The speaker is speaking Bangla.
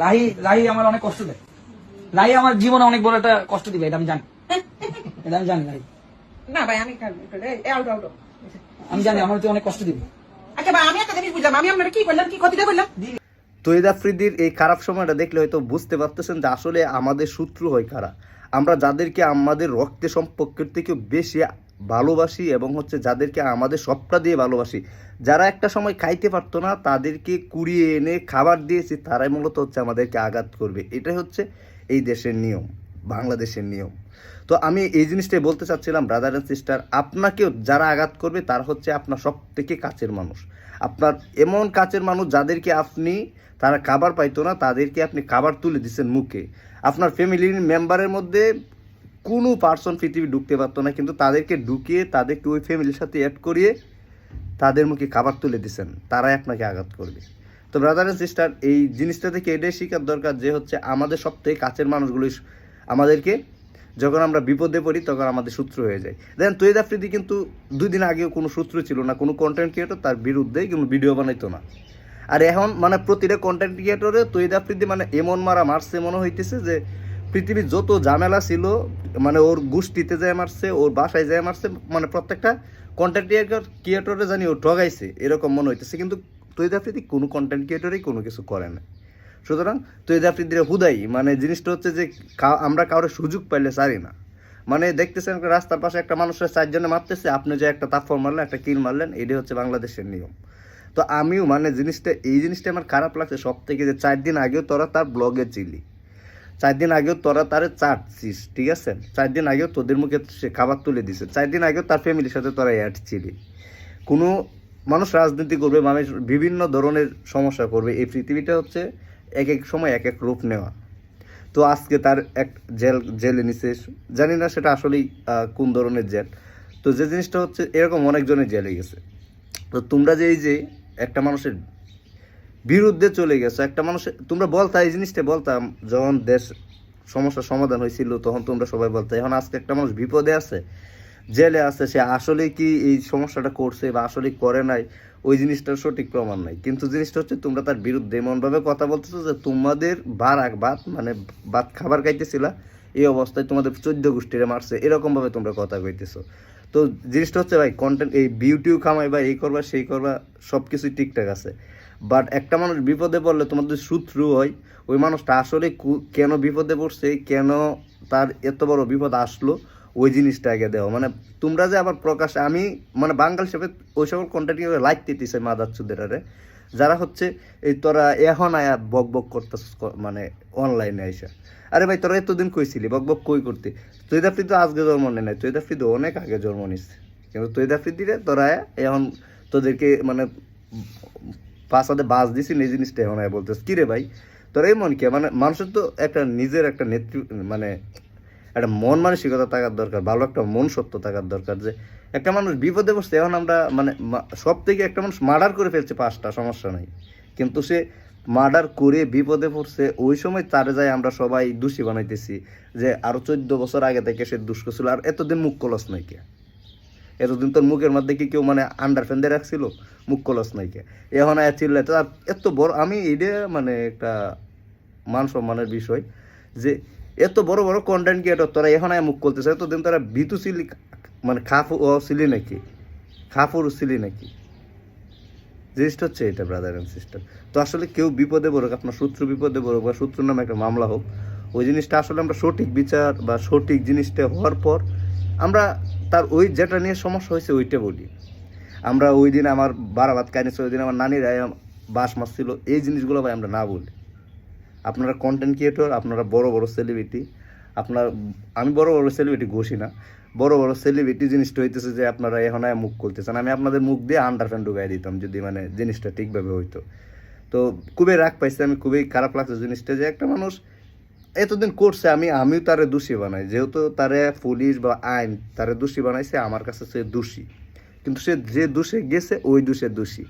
লাহি লাহি আমার অনেক কষ্ট দেয়। লাহি আমার জীবনে অনেক বড় একটা কষ্ট দিবে এটা আমি জানি। এটা আমি জানি লাহি না ভাই আমি। আমি জানি আমার তো অনেক কষ্ট দিবে। আচ্ছা ভাই আমি একটা জিনিস বুঝলাম আমি আপনার কি করলাম কি ক্ষতিটা করলাম তৈদ আফ্রিদির এই খারাপ সময়টা দেখলে হয়তো বুঝতে পারতেছেন যে আসলে আমাদের শত্রু হয় কারা। আমরা যাদেরকে আমাদের রক্তে সম্পর্কের থেকে বেশি ভালোবাসি এবং হচ্ছে যাদেরকে আমাদের সবটা দিয়ে ভালোবাসি, যারা একটা সময় খাইতে পারতো না, তাদেরকে কুড়িয়ে এনে খাবার দিয়েছি, তারাই মূলত হচ্ছে আমাদেরকে আঘাত করবে। এটাই হচ্ছে এই দেশের নিয়ম, বাংলাদেশের নিয়ম। তো আমি এই জিনিসটাই বলতে চাচ্ছিলাম ব্রাদার অ্যান্ড সিস্টার আপনাকেও যারা আঘাত করবে, তারা হচ্ছে আপনার সব থেকে কাছের মানুষ। আপনার এমন কাছের মানুষ যাদেরকে আপনি, তারা খাবার পাইতো না, তাদেরকে আপনি খাবার তুলে দিচ্ছেন মুখে। আপনার ফ্যামিলির মেম্বারের মধ্যে কোনো পার্সন পৃথিবী ঢুকতে পারতো না, কিন্তু তাদেরকে ঢুকিয়ে তাদেরকে ওই ফ্যামিলির সাথে অ্যাড করিয়ে তাদের মুখে খাবার তুলে দিচ্ছেন তারাই আপনাকে আঘাত করবে। তো ব্রাদার অ্যান্ড সিস্টার এই জিনিসটা থেকে এটাই শেখার দরকার যে হচ্ছে আমাদের সব থেকে কাছের মানুষগুলো আমাদেরকে যখন আমরা বিপদে পড়ি, তখন আমাদের সূত্র হয়ে যায়। দেখেন তৈদ আফ্রিদি কিন্তু দুই দিন আগেও কোনো সূত্র ছিল না, কোনো কন্টেন্ট ক্রিয়েটর তার বিরুদ্ধে কিন্তু ভিডিও বানাইতো না। আর এখন মানে প্রতিটা কন্টেন্ট ক্রিয়েটরে তৈদ আফ্রিদি মানে এমন মারা মারছে মনে হইতেছে যে পৃথিবীর যত ঝামেলা ছিল মানে ওর গোষ্ঠীতে যায় মারছে, ওর বাসায় যায় মারছে মানে প্রত্যেকটা কন্টেন্ট ক্রিয়েটর জানি ও ঠগাইছে, এরকম মনে হইতেছে। কিন্তু তৈদ আফ্রিদি কোনো কন্টেন্ট ক্রিয়েটরই কোনো কিছু করে না। সুতরাং তৈদ আফ্রিদির হুদাই মানে জিনিসটা হচ্ছে যে আমরা কারোর সুযোগ পাইলে সারি না। মানে দেখতেছেন রাস্তার পাশে একটা মানুষের চারজনে মারতেছে, আপনি যে একটা তাফর মারলেন, একটা কিল মারলেন, এটাই হচ্ছে বাংলাদেশের নিয়ম। তো আমিও মানে জিনিসটা এই জিনিসটা আমার খারাপ লাগছে সব থেকে যে চার দিন আগেও তোরা তার ব্লগে চিলি চার দিন আগেও তোরা তারে চাটছিস, ঠিক আছে? চার দিন আগেও তোদের মুখে সে খাবার তুলে দিছে। চার দিন আগেও তার ফ্যামিলির সাথে তোরা অ্যাড ছিলি। কোনো মানুষ রাজনীতি করবে, মানুষ বিভিন্ন ধরনের সমস্যা করবে। এই পৃথিবীটা হচ্ছে এক এক সময় এক এক রূপ নেওয়া। তো আজকে তার এক জেল, জেলে নিছে। জানি না সেটা আসলেই কোন ধরনের জেল। তো যে জিনিসটা হচ্ছে, এরকম অনেকজনের জেলে গেছে। তো তোমরা যে এই যে একটা মানুষের বিরুদ্ধে চলে গেছো। একটা মানুষ, তোমরা বলতা, এই জিনিসটা বলতাম যখন দেশ সমস্যার সমাধান হয়েছিল, তখন তোমরা সবাই বলতে, এখন আজকে একটা মানুষ বিপদে আছে, জেলে আছে, সে আসলে কি এই সমস্যাটা করছে বা আসলে করে নাই, ওই জিনিসটার সঠিক প্রমাণ নাই। কিন্তু জিনিসটা হচ্ছে, তোমরা তার বিরুদ্ধে এমনভাবে কথা বলতেছো যে তোমাদের বারাক ভাত মানে ভাত খাবার খাইতেছিলা, এই অবস্থায় তোমাদের চোদ্দ গোষ্ঠীরে মারছে এরকম ভাবে তোমরা কথা কইতেছো। তো জিনিসটা হচ্ছে ভাই কন্টেন্ট এই বিউটিও কামাই বা এই করবা, সেই করবা সব কিছুই ঠিকঠাক আছে। বাট একটা মানুষ বিপদে পড়লে তোমাদের শত্রু হয়, ওই মানুষটা আসলে কেন বিপদে পড়ছে, কেন তার এত বড় বিপদ আসলো, ওই জিনিসটা আগে দেওয়া মানে তোমরা যে আবার প্রকাশ, আমি মানে বাঙাল হিসেবে ওই সকল কন্টেন্ট লাইক দিতেছে মাদারচুদের যারা হচ্ছে এই তোরা এখন আয়া বক বক করতেছ মানে অনলাইনে আইসা। আরে ভাই, তোরা এতদিন কইছিলি, বক বক কই করতে? তৈদ তো আজকে জন্ম নেয় নাই তৈদ আফ্রিদি অনেক আগে জন্ম নিচ্ছে কিন্তু তৈদ আফ্রিদিরে তোরা এখন তোদেরকে মানে পাশাতে বাস দিছি এই জিনিসটা এখন বলতেছ কি রে ভাই, তোরা এমন কি? মানে মানুষের তো একটা নিজের একটা নেতৃত্ব মানে একটা মন মানসিকতা থাকার দরকার, ভালো একটা মন সত্য থাকার দরকার যে একটা মানুষ বিপদে পড়ছে, এখন আমরা মানে সব থেকে একটা মানুষ মার্ডার করে ফেলছে পাঁচটা, সমস্যা নাই। কিন্তু সে মার্ডার করে বিপদে পড়ছে, ওই সময় তারে যায় আমরা সবাই দোষী বানাইতেছি যে আরও চোদ্দ বছর আগে থেকে সে দুষ্ক ছিল, আর এতদিন মুখ কলস নাই কে? এতদিন তোর মুখের মধ্যে কি কেউ মানে আন্ডার ফ্যান দিয়ে রাখছিল? মুখ কলস নাই কে? এখন আয়া চিল্লাই তো এত বড় আমি এটা মানে একটা মান সম্মানের বিষয় যে এত বড় বড় কন্টেন্ট ক্রিয়েটর তোরা এখন আয় মুখ করতেছে এতদিন তারা ভিতু ছিলি মানে খাফু ও ছিলি নাকি? খাফুর ছিলি নাকি? জিনিসটা হচ্ছে এটা ব্রাদার অ্যান্ড সিস্টার তো আসলে কেউ বিপদে পড়ুক, আপনার শত্রু বিপদে পড়ুক বা শত্রুর নামে একটা মামলা হোক, ওই জিনিসটা আসলে আমরা সঠিক বিচার বা সঠিক জিনিসটা হওয়ার পর আমরা তার ওই যেটা নিয়ে সমস্যা হয়েছে, ওইটা বলি। আমরা ওই দিন আমার বারাবাদ কাহিনী ওই দিন আমার নানিরা বাস মারছিল এই জিনিসগুলো ভাই আমরা না বলি। আপনারা কন্টেন্ট ক্রিয়েটর আপনারা বড় বড় সেলিব্রিটি আপনার, আমি বড় বড় সেলিব্রিটি ঘষি না। বড় বড় সেলিব্রিটি জিনিসটা হইতেছে যে আপনারা এখন মুখ করতেছেন আমি আপনাদের মুখ দিয়ে আন্ডার ফ্যান ঢুকাই দিতাম যদি মানে জিনিসটা ঠিকভাবে হইতো। তো খুবই রাগ পাইছে, আমি খুবই খারাপ লাগছে জিনিসটা যে একটা মানুষ এতদিন করছে, আমি, আমিও তারে দোষী বানাই। যেহেতু তারে পুলিশ বা আইন তারে দোষী বানাইছে, আমার কাছে সে দোষী। কিন্তু সে যে দোষে গেছে, ওই দোষে দোষী।